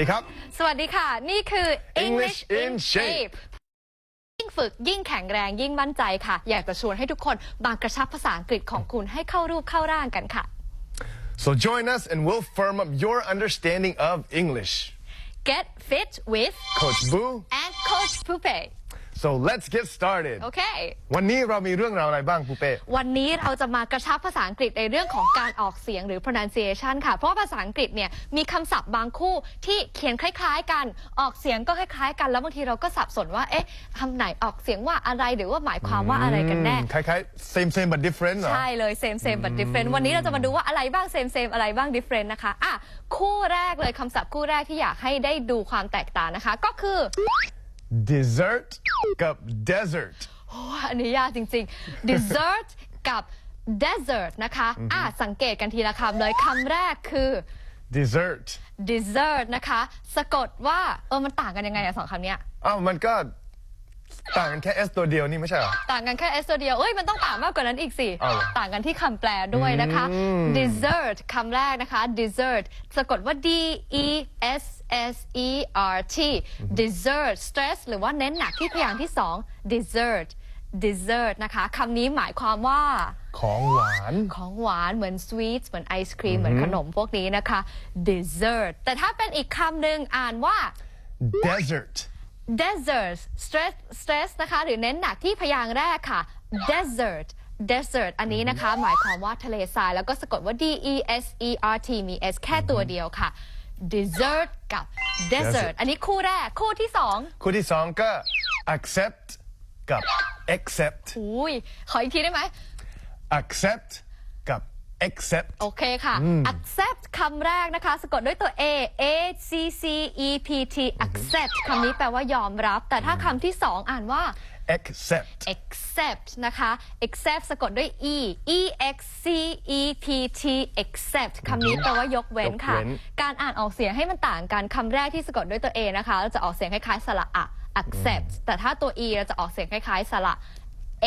ดีครับ สวัสดีค่ะ นี่คือ English in Shape ยิ่งฝึกยิ่งแข็งแรงยิ่งมั่นใจค่ะ อยากจะชวนให้ทุกคนบางกระชับภาษาอังกฤษของคุณให้เข้ารูปเข้าร่างกันค่ะ so join us and we'll firm up your understanding of English Get fit with Coach Boo and Coach Pupe so let's get started โอเค วันนี้เรามีเรื่องราวอะไรบ้างปูเป้ วันนี้เราจะมากระชับภาษาอังกฤษในเรื่องของการออกเสียงหรือ pronunciation ค่ะ เพราะว่าภาษาอังกฤษเนี่ยมีคำศัพท์บางคู่ที่เขียนคล้าย ๆ กันออกเสียงก็คล้ายๆ กันแล้วบางทีเราก็สับสนว่าเอ๊ะคำไหนออกเสียงว่าอะไรหรือว่าหมายความว่าอะไรกันแน่ คล้ายๆ same same but different เหรอ ใช่เลย same same but different วันนี้เราจะมาดูว่าอะไรบ้าง same same อะไรบ้าง different นะคะอะคู่แรกเลยคำศัพท์คู่แรกที่อยากให้ได้ดูความแตกต่างนะคะ ก็คือ dessert กับ desert โอ้อันนี้ยากจริงๆ dessert กับ desert นะคะ อะสังเกตกันทีละคำเลยคำแรกคือ dessert dessert นะคะ สะกดว่า เออ มันต่างกันยังไงอะสองคำเนี้ย อ้าวมันก็ ต่างกันแค่ s ตัวเดียวนี่ไม่ใช่เหรอ ต่างกันแค่ s ตัวเดียว เอ้ย มันต้องต่างมากกว่านั้นอีกสิ เอาเหรอต่างกันที่คำแปลด้วยนะคะ dessert คำแรกนะคะ dessert สะกดว่า d e s s e r t dessert stress หรือว่าเน้นหนักที่พยางค์ที่สอง dessert dessert นะคะคำนี้หมายความว่า ของหวาน ของหวานเหมือนสวีทเหมือนไอศครีม เหมือนขนมพวกนี้นะคะ dessert แต่ถ้าเป็นอีกคำหนึ่งอ่านว่า desert desert stress stress นะคะ หรือเน้นหนักที่พยางค์แรกค่ะ desert desert อันนี้นะคะ หมายความว่าทะเลทราย แล้วก็สะกดว่า d e s e r t มี s แค่ตัวเดียวค่ะ desert กับ desert Desert อันนี้คู่แรก คู่ที่สอง คู่ที่สองก็ accept กับ accept อุ้ย ขออีกทีได้ไหม accept กับ accept โอเคค่ะ accept คำแรกนะคะ สะกดด้วยตัว a a c c e p t accept คำนี้แปลว่ายอมรับ แต่ถ้าคำที่สองอ่านว่า accept accept นะคะ accept สะกดด้วย e e x c e p t accept คำนี้แปลว่ายกเว้นค่ะยกเว้นการอ่านออกเสียงให้มันต่างกันคำแรกที่สะกดด้วยตัว a นะคะเราจะออกเสียงคล้ายๆสระอะ accept แต่ถ้าตัว e เราจะออกเสียงคล้ายๆสระเอ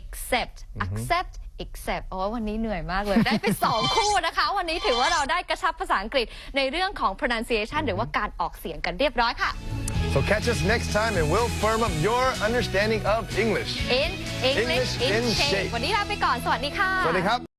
accept accept accept โอ้วันนี้เหนื่อยมากเลย ได้ไปสองคู่นะคะ วันนี้ถือว่าเราได้กระชับภาษาอังกฤษในเรื่องของ pronunciation หรือว่าการออกเสียงกันเรียบร้อยค่ะ so catch us next time and we'll firm up your understanding of English in English English in in shape shape วันนี้ลาไปก่อน สวัสดีค่ะ สวัสดีครับ